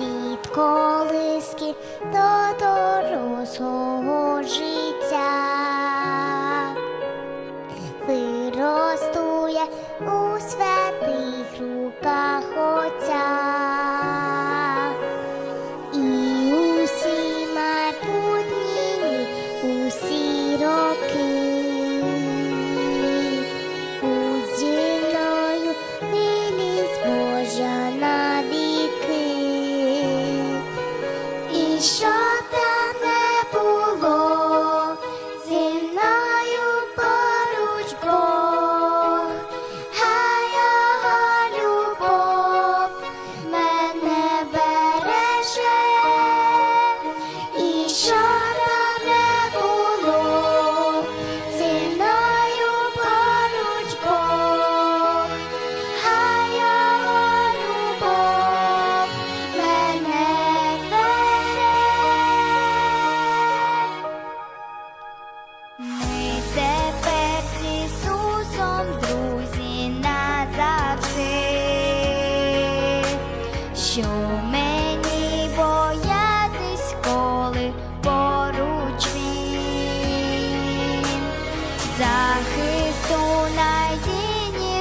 Від колиски до дорослого життя виростує у святих руках. show.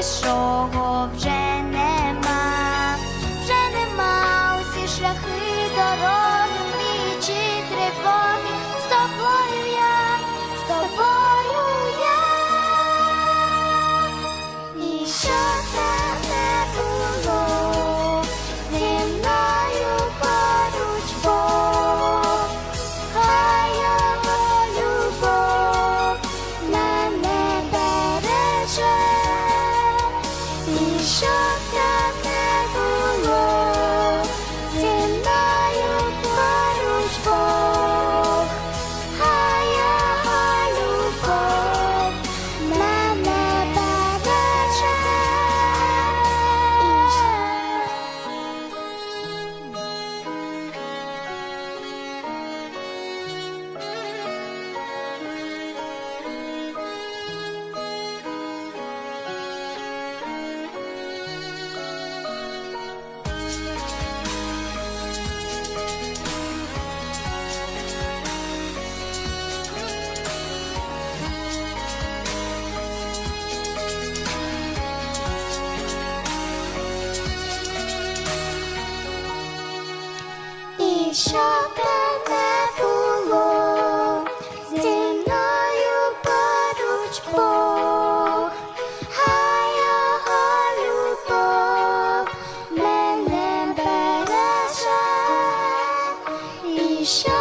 іншого вже. 你说。щоб тебе було, зі мною поруч Бог, а його любов мене береже. І що